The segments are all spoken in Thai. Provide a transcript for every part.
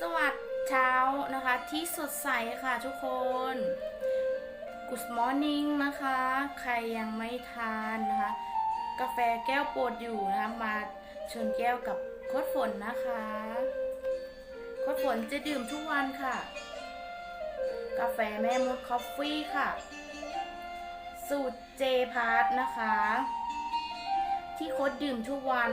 สวัสดิ์เช้านะคะที่สดใสค่ะทุกคน Good morning นะคะ ใครยังไม่ทานนะคะ กาแฟแก้วโปรดอยู่นะคะมาชนแก้วกับโคดฝนนะคะโคดฝนจะดื่มทุกวันค่ะ กาแฟแม่มดคอฟฟี่ค่ะ สูตรเจพาร์ทนะคะ ที่โคดดื่มทุกวัน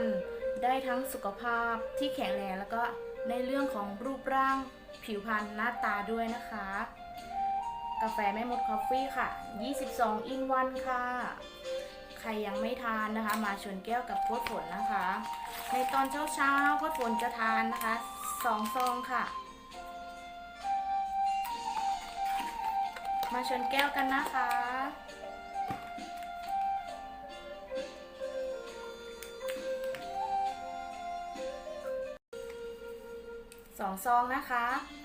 ได้ทั้งสุขภาพที่แข็งแรงแล้วก็ในเรื่องของรูปร่างผิวพรรณหน้าตาด้วยนะคะ กาแฟแม่มดคอฟฟี่ค่ะ 22อินวันค่ะ ใครยังไม่ทานนะคะ มาชวนแก้วกับโค้ดฝนนะคะ ในตอนเช้าเช้าๆโค้ดฝนจะทานนะคะ2ซองค่ะ มาชวนแก้วกันนะคะ สองซองนะคะ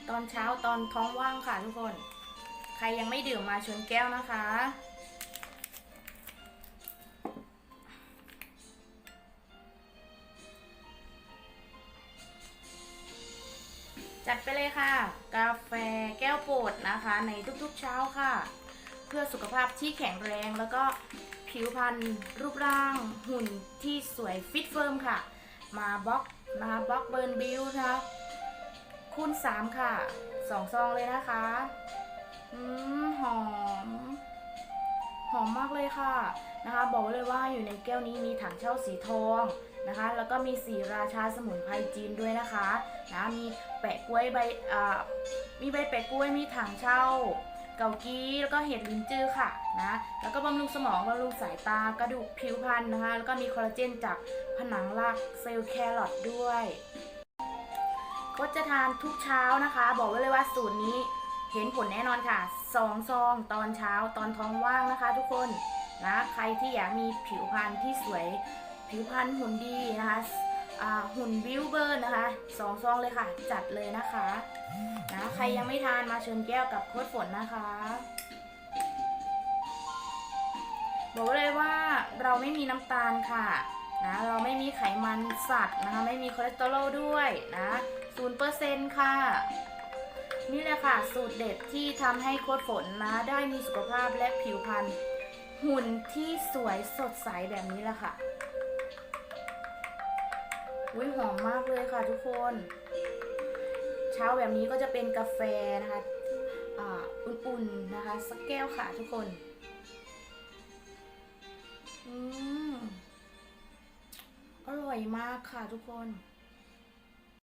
ตอนเช้าตอนท้องว่างค่ะทุกคน ใครยังไม่ดื่มมาชนแก้วนะคะ จัดไปเลยค่ะ กาแฟแก้วโปรดนะคะ ในทุกๆเช้าค่ะ เพื่อสุขภาพที่แข็งแรงแล้วก็ผิวพรรณรูปร่างหุ่นที่สวยฟิตเฟิร์มค่ะ มาบล็อกนะคะบล็อกเบิร์นบิวนะคะ คูณ3ค่ะสองซองเลยนะคะอืมหอม หอมมากเลยค่ะนะคะ บอกเลยว่าอยู่ในแก้วนี้มีถังเช่าสีทองนะคะ แล้วก็มีสีราชาสมุนไพรจีนด้วยนะคะนะมีแปะกล้วยใบอ่ามีใบแปะกล้วยมีถังเช่าเกากี้แล้วก็เห็ดลิ้นจือค่ะนะแล้วก็บำรุงสมองบำรุงสายตากระดูกผิวพรรณนะคะ แล้วก็มีคอลลาเจนจากผนังรากเซลล์แครอทด้วย ก็จะทานทุกเช้านะคะ บอกไว้เลยว่าสูตรนี้เห็นผลแน่นอนค่ะสองซองตอนเช้าตอนท้องว่างนะคะ ทุกคนนะใครที่อยากมีผิวพรรณที่สวยผิวพรรณหุ่นดีนะคะหุ่นบิวเบอร์นะคะสองซองเลยค่ะ จัดเลยนะคะนะใครยังไม่ทานมาเชิญแก้วกับโค้ดฝนนะคะ บอกไว้เลยว่าเราไม่มีน้ำตาลค่ะ นะเราไม่มีไขมันสัตว์นะคะไม่มีคอเลสเตอรอลด้วยนะศูนย์เปอร์เซ็นต์ค่ะ นี่แหละค่ะ สูตรเด็ดที่ทำให้โค้ดฝนนะได้มีสุขภาพและผิวพรรณหุ่นที่สวยสดใสแบบนี้แหละค่ะอุ้ยหอมมากเลยค่ะทุกคน เช้าแบบนี้ก็จะเป็นกาแฟนะคะ อ่า อุ่นๆนะคะ สักแก้วค่ะทุกคน มากค่ะทุกคน